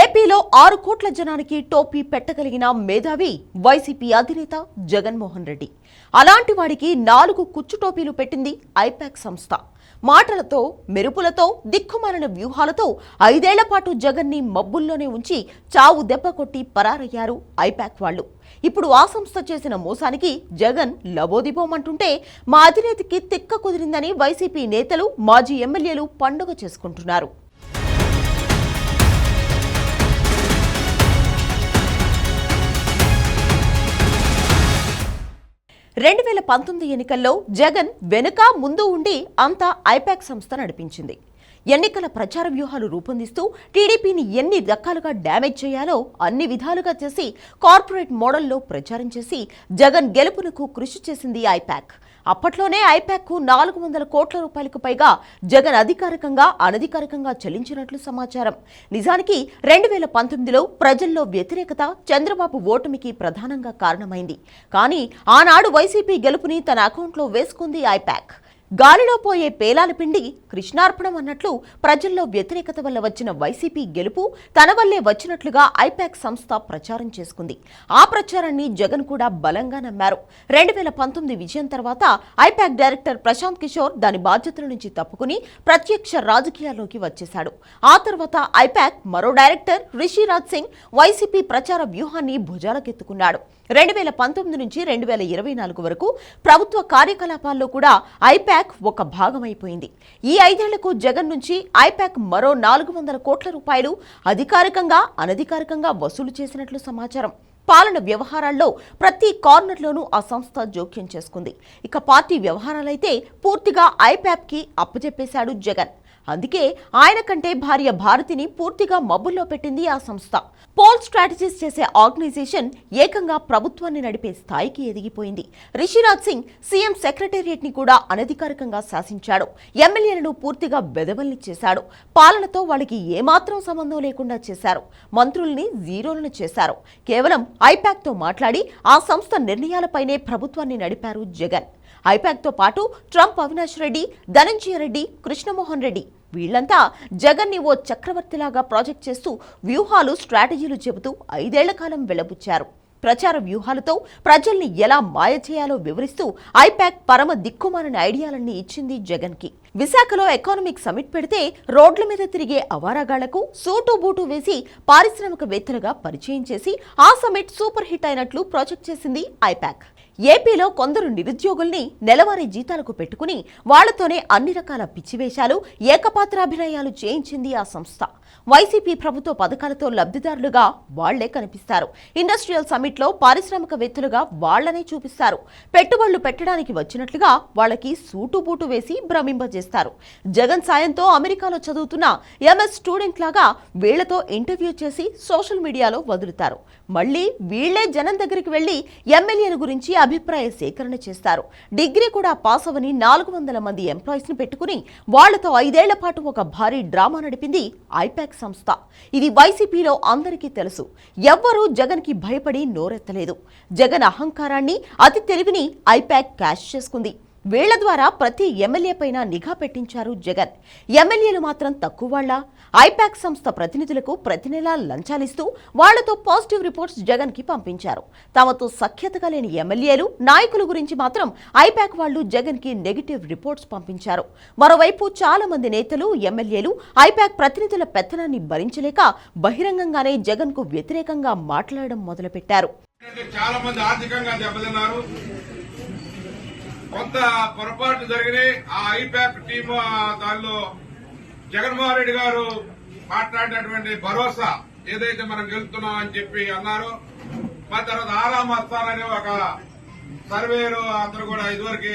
ఏపీలో ఆరు కోట్ల జనానికి టోపీ పెట్టగలిగిన మేధావి వైసీపీ అధినేత జగన్మోహన్ రెడ్డి. అలాంటి వాడికి నాలుగు కుచ్చు టోపీలు పెట్టింది ఐపాక్ సంస్థ. మాటలతో మెరుపులతో దిక్కుమాలిన వ్యూహాలతో ఐదేళ్ళ పాటు జగన్ని మబ్బుల్లోనే ఉంచి చావు దెబ్బ కొట్టి పరారయ్యారు ఐపాక్ వాళ్ళు. ఇప్పుడు ఆ సంస్థ చేసిన మోసానికి జగన్ లబోదిబోమంటుంటే మా అధినేతకి తిక్క కుదిరిందని వైసీపీ నేతలు మాజీ ఎమ్మెల్యేలు పండుగ చేసుకుంటున్నారు. రెండు వేల పంతొమ్మిది ఎన్నికల్లో జగన్ వెనుక ముందు ఉండి అంతా ఐపాక్ సంస్థ నడిపించింది. ఎన్నికల ప్రచార వ్యూహాలు రూపొందిస్తూ టీడీపీని ఎన్ని రకాలుగా డ్యామేజ్ చేయాలో అన్ని విధాలుగా చేసి కార్పొరేట్ మోడల్లో ప్రచారం చేసి జగన్ గెలుపునకు కృషి చేసింది ఐపాక్. అప్పట్లోనే ఐపాక్కు నాలుగు వందల కోట్ల రూపాయలకు పైగా జగన్ అధికారికంగా అనధికారికంగా చెల్లించినట్లు సమాచారం. నిజానికి రెండు వేల పంతొమ్మిదిలో ప్రజల్లో వ్యతిరేకత చంద్రబాబు ఓటమికి ప్రధానంగా కారణమైంది. కానీ ఆనాడు వైసీపీ గెలుపుని తన అకౌంట్లో వేసుకుంది ఐపాక్. గాలిలో పోయే పేలాల పిండి కృష్ణార్పణం అన్నట్లు ప్రజల్లో వ్యతిరేకత వల్ల వచ్చిన వైసీపీ గెలుపు తన వల్లే వచ్చినట్లుగా ఐపాక్ సంస్థ ప్రచారం చేసుకుంది. ఆ ప్రచారాన్ని జగన్ కూడా బలంగా నమ్మారు. రెండు వేల పంతొమ్మిది విజయం తర్వాత ఐపాక్ డైరెక్టర్ ప్రశాంత్ కిషోర్ దాని బాధ్యతల నుంచి తప్పుకుని ప్రత్యక్ష రాజకీయాల్లోకి వచ్చేశాడు. ఆ తర్వాత ఐపాక్ మరో డైరెక్టర్ రిషిరాజ్ సింగ్ వైసీపీ ప్రచార వ్యూహాన్ని భుజాలకెత్తుకున్నాడు. రెండు వేల పంతొమ్మిది నుంచి రెండు వేల ఇరవై నాలుగు వరకు ప్రభుత్వ కార్యకలాపాల్లో కూడా ఐపాక్ ఒక భాగమైపోయింది. ఈ ఐదేళ్ళకు జగన్ నుంచి ఐపాక్ మరో నాలుగు వందల కోట్ల రూపాయలు అధికారికంగా అనధికారికంగా వసూలు చేసినట్లు సమాచారం. పాలన వ్యవహారాల్లో ప్రతి కార్నర్లోనూ ఆ సంస్థ జోక్యం చేసుకుంది. ఇక పార్టీ వ్యవహారాలైతే పూర్తిగా ఐప్యాప్కి అప్పజెప్పేశాడు జగన్. అందుకే ఆయన కంటే భార్య భారతిని పూర్తిగా మబ్బుల్లో పెట్టింది ఆ సంస్థ. పోల్ స్ట్రాటజీస్ చేసే ఆర్గనైజేషన్ ఏకంగా ప్రభుత్వాన్ని నడిపే స్థాయికి ఎదిగిపోయింది. రిషిరాజ్ సింగ్ సీఎం సెక్రటేరియట్ని కూడా అనధికారికంగా శాసించాడు. ఎమ్మెల్యేలను పూర్తిగా బెదవల్ని చేశాడు. పాలనతో వాళ్ళకి ఏమాత్రం సంబంధం లేకుండా చేశారు. మంత్రుల్ని జీరోలను చేశారు. కేవలం ఐపాక్తో మాట్లాడి ఆ సంస్థ నిర్ణయాలపైనే ప్రభుత్వాన్ని నడిపారు జగన్. ఐపాక్తో పాటు ట్రంప్ అవినాష్ రెడ్డి ధనంజయ రెడ్డి కృష్ణమోహన్ రెడ్డి వీళ్ళంతా జగన్ని ఓ చక్రవర్తిలాగా ప్రాజెక్ట్ చేస్తూ వ్యూహాలు స్ట్రాటజీలు చెబుతూ ఐదేళ్ళ కాలం వెళ్ళబుచ్చారు. ప్రచార వ్యూహాలతో ప్రజల్ని ఎలా మాయ చేయాలో వివరిస్తూ ఐపాక్ పరమ దిక్కుమాలని ఐడియాలన్నీ ఇచ్చింది జగన్కి. విశాఖలో ఎకానమిక్ సమిట్ పెడితే రోడ్ల మీద తిరిగే అవారాగాళ్ళకు సూటు బూటు వేసి పారిశ్రామికవేత్తలుగా పరిచయం చేసి ఆ సమిట్ సూపర్ హిట్ అయినట్లు ప్రాజెక్ట్ చేసింది ఐపాక్. ఏపీలో కొందరు నిరుద్యోగుల్ని నెలవారీ జీతాలకు పెట్టుకుని వాళ్ళతోనే అన్ని రకాల పిచ్చివేషాలు ఏకపాత్రాభినయాలు చేయించింది ఆ సంస్థ. వైసీపీ ప్రభుత్వ పథకాలతో లబ్ధిదారులుగా వాళ్ళే కనిపిస్తారు. ఇండస్ట్రియల్ సమిట్లో పారిశ్రామికవేత్తలుగా వాళ్ళనే చూపిస్తారు. పెట్టుబడులు పెట్టడానికి వచ్చినట్లుగా వాళ్ళకి సూటుబూటు వేసి భ్రమింపజేస్తారు. జగన్ సాయంతో అమెరికాలో చదువుతున్న ఎంఎస్ స్టూడెంట్ లాగా వీళ్ళతో ఇంటర్వ్యూ చేసి సోషల్ మీడియాలో వదులుతారు. మళ్ళీ వీళ్ళే జనం దగ్గరికి వెళ్ళి ఎమ్మెల్యేల గురించి అభిప్రాయ సేకరణ చేస్తారు. డిగ్రీ కూడా పాస్ అవని నాలుగు వందల మంది ఎంప్లాయీస్ని పెట్టుకుని వాళ్ళతో ఐదేళ్ళ పాటు ఒక భారీ డ్రామా నడిపింది ఐపాక్ సంస్థ. ఇది వైసీపీలో అందరికీ తెలుసు. ఎవ్వరూ జగన్కి భయపడి నోరెత్తలేదు. జగన్ అహంకారాన్ని అతి తెలివిని ఐపాక్ క్యాష్ చేసుకుంది. వీళ్ళ ద్వారా ప్రతి ఎమ్మెల్యే పైన నిఘా పెట్టించారు జగన్. ఎమ్మెల్యేలు మాత్రం తక్కువ వాళ్ళ ఐపాక్ సంస్థ ప్రతినిధులకు ప్రతి నెలా లంచాలిస్తూ వాళ్ళతో పాజిటివ్ రిపోర్ట్స్ జగన్కి పంపించారు. తమతో సఖ్యతగా లేని ఎమ్మెల్యేలు నాయకుల గురించి మాత్రం ఐపాక్ వాళ్ళు జగన్కి నెగిటివ్ రిపోర్ట్స్ పంపించారు. మరోవైపు చాలా మంది నేతలు ఎమ్మెల్యేలు ఐపాక్ ప్రతినిధుల పెత్తనాన్ని భరించలేక బహిరంగంగానే జగన్కు వ్యతిరేకంగా మాట్లాడడం మొదలుపెట్టారు. చాలా మంది ఆర్థికంగా దెబ్బతిన్నారు. కొంత పొరపాటు జరిగినాయి. ఆ ఐపాక్ టీమ్ దానిలో జగన్మోహన్ రెడ్డి గారు మాట్లాడినటువంటి భరోసా ఏదైతే మనం గెలుస్తున్నాం అని చెప్పి అన్నారు. మరి తర్వాత ఆరాం వస్తానని ఒక సర్వేరు అందరు కూడా ఇదివరకు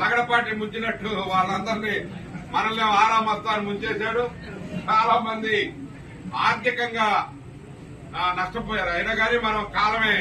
లగడపాటి ముంచినట్టు వాళ్ళందరినీ మనల్ని ఆరాం వస్తాను ముంచేశాడు. చాలా మంది ఆర్థికంగా నష్టపోయారు. అయినా కానీ మనం కాలమే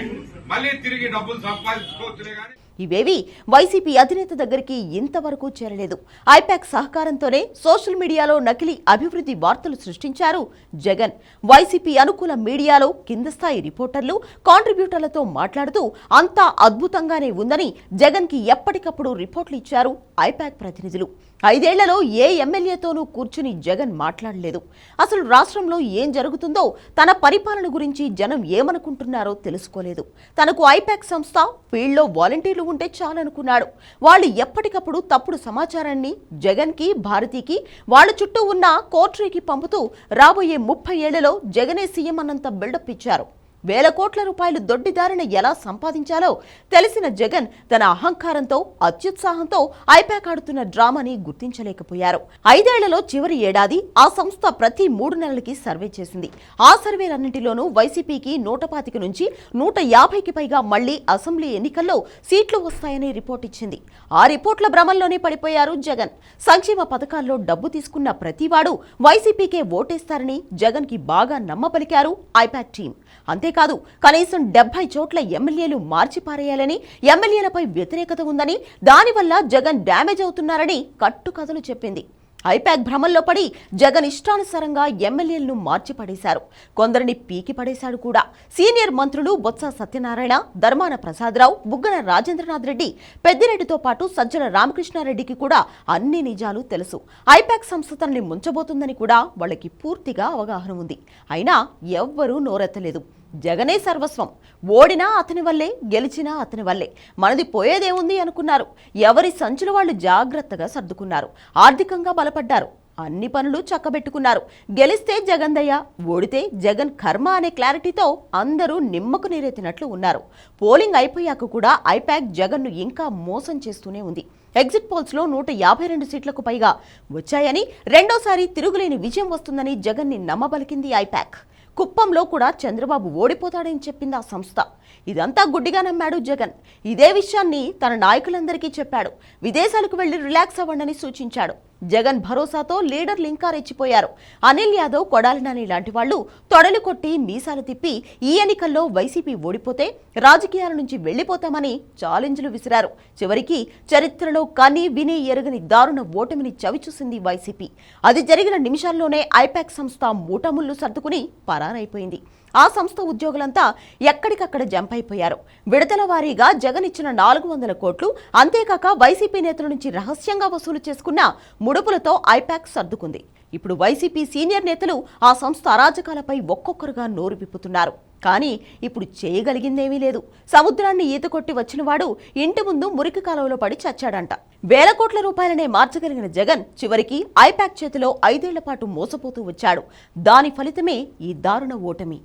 మళ్ళీ తిరిగి డబ్బులు సంపాదించుకోవచ్చులే కానీ ఇవేవి వైసీపీ అధినేత దగ్గరికి ఇంతవరకు చేరలేదు. ఐపాక్ సహకారంతోనే సోషల్ మీడియాలో నకిలీ అభివృద్ధి వార్తలు సృష్టించారు జగన్. వైసీపీ అనుకూల మీడియాలో కింద స్థాయి రిపోర్టర్లు కాంట్రిబ్యూటర్లతో మాట్లాడుతూ అంతా అద్భుతంగానే ఉందని జగన్కి ఎప్పటికప్పుడు రిపోర్ట్లు ఇచ్చారు ఐపాక్ ప్రతినిధులు. ఐదేళ్ళలో ఏ ఎమ్మెల్యేతోనూ కూర్చుని జగన్ మాట్లాడలేదు. అసలు రాష్ట్రంలో ఏం జరుగుతుందో తన పరిపాలన గురించి జనం ఏమనుకుంటున్నారో తెలుసుకోలేదు. తనకు ఐపాక్ సంస్థ ఫీల్డ్లో వాలంటీర్లు ఉంటే చాలనుకున్నాడు. వాళ్ళు ఎప్పటికప్పుడు తప్పుడు సమాచారాన్ని జగన్కి భారతికి వాళ్ళ చుట్టూ ఉన్న కోట్రీకి పంపుతూ రాబోయే ముప్పై ఏళ్ళలో జగనే సీఎం అన్నంత బిల్డప్ ఇచ్చారు. వేల కోట్ల రూపాయలు దొడ్డిదారిన ఎలా సంపాదించాలో తెలిసిన జగన్ తన అహంకారంతో అత్యుత్సాహంతో ఐపాక్ ఆడుతున్న డ్రామాని గుర్తించలేకపోయారు. ఐదేళ్ళలో చివరి ఏడాది ఆ సంస్థ ప్రతి మూడు నెలలకి సర్వే చేసింది. ఆ సర్వేలన్నింటిలోనూ వైసీపీకి నూట పాతిక నుంచి నూట యాభైకి పైగా మళ్ళీ అసెంబ్లీ ఎన్నికల్లో సీట్లు వస్తాయని రిపోర్ట్ ఇచ్చింది. ఆ రిపోర్ట్ల భ్రమంలోనే పడిపోయారు జగన్. సంక్షేమ పథకాల్లో డబ్బు తీసుకున్న ప్రతివాడు వైసీపీకే ఓటేస్తారని జగన్కి బాగా నమ్మపలికారు ఐపాక్ టీం. అంతేకాదు కనీసం డెబ్బై చోట్ల ఎమ్మెల్యేలు మార్చిపారేయాలని ఎమ్మెల్యేలపై వ్యతిరేకత ఉందని దానివల్ల జగన్ డ్యామేజ్ అవుతున్నారని కట్టుకథలు చెప్పింది. ఐపాక్ భ్రమంలో పడి జగన్ ఇష్టానుసారంగా ఎమ్మెల్యేలను మార్చిపడేశారు. కొందరిని పీకి పడేశాడు కూడా. సీనియర్ మంత్రులు బొత్స సత్యనారాయణ ధర్మాన ప్రసాదరావు బుగ్గన రాజేంద్రనాథ్ రెడ్డి పెద్దిరెడ్డితో పాటు సజ్జల రామకృష్ణారెడ్డికి కూడా అన్ని నిజాలు తెలుసు. ఐపాక్ సంస్థ తనని ముంచబోతుందని కూడా వాళ్ళకి పూర్తిగా అవగాహన ఉంది. అయినా ఎవ్వరూ నోరెత్తలేదు. జగనే సర్వస్వం. ఓడినా అతని వల్లే గెలిచినా అతని వల్లే. మనది పోయేదేముంది అనుకున్నారు. ఎవరి సంచులు వాళ్ళు జాగ్రత్తగా సర్దుకున్నారు. ఆర్థికంగా బలపడ్డారు. అన్ని పనులు చక్కబెట్టుకున్నారు. గెలిస్తే జగన్ దయ ఓడితే జగన్ కర్మ అనే క్లారిటీతో అందరూ నిమ్మకు నీరెత్తినట్లు ఉన్నారు. పోలింగ్ అయిపోయాక కూడా ఐపాక్ జగన్ను ఇంకా మోసం చేస్తూనే ఉంది. ఎగ్జిట్ పోల్స్లో నూట యాభై రెండు సీట్లకు పైగా వచ్చాయని రెండోసారి తిరుగులేని విజయం వస్తుందని జగన్ని నమ్మబలికింది ఐపాక్. కుప్పంలో కూడా చంద్రబాబు ఓడిపోతాడని చెప్పింది ఆ సంస్థ. ఇదంతా గుడ్డిగా నమ్మాడు జగన్. ఇదే విషయాన్ని తన నాయకులందరికీ చెప్పాడు. విదేశాలకు వెళ్ళి రిలాక్స్ అవ్వండని సూచించాడు. జగన్ భరోసాతో లీడర్లు ఇంకా రెచ్చిపోయారు. అనిల్ యాదవ్ కొడాలినాని లాంటి వాళ్ళు తొడలు కొట్టి మీసాలు తిప్పి ఈ ఎన్నికల్లో వైసీపీ ఓడిపోతే రాజకీయాల నుంచి వెళ్ళిపోతామని ఛాలెంజ్లు విసిరారు. చివరికి చరిత్రలో కని విని ఎరగని దారుణ ఓటమిని చవిచూసింది వైసీపీ. అది జరిగిన నిమిషాల్లోనే ఐపాక్ సంస్థ మూటముళ్ళు సర్దుకుని పరారైపోయింది. ఆ సంస్థ ఉద్యోగులంతా ఎక్కడికక్కడ జంప్ అయిపోయారు విడతల వారీగా జగన్ ఇచ్చిన నాలుగు వందల కోట్లు అంతేకాక వైసీపీ నేతల నుంచి రహస్యంగా వసూలు చేసుకున్న ముడుపులతో ఐపాక్ సర్దుకుంది. ఇప్పుడు వైసీపీ సీనియర్ నేతలు ఆ సంస్థ అరాజకాలపై ఒక్కొక్కరుగా నోరు విప్పుతున్నారు కానీ ఇప్పుడు చేయగలిగిందేమీ లేదు. సముద్రాన్ని ఈత కొట్టి వచ్చినవాడు ఇంటి ముందు మురికి కాలువలో పడి చచ్చాడంట. వేల కోట్ల రూపాయలనే మార్చగలిగిన జగన్ చివరికి ఐపాక్ చేతిలో ఐదేళ్ళ పాటు మోసపోతూ వచ్చాడు. దాని ఫలితమే ఈ దారుణ ఓటమి.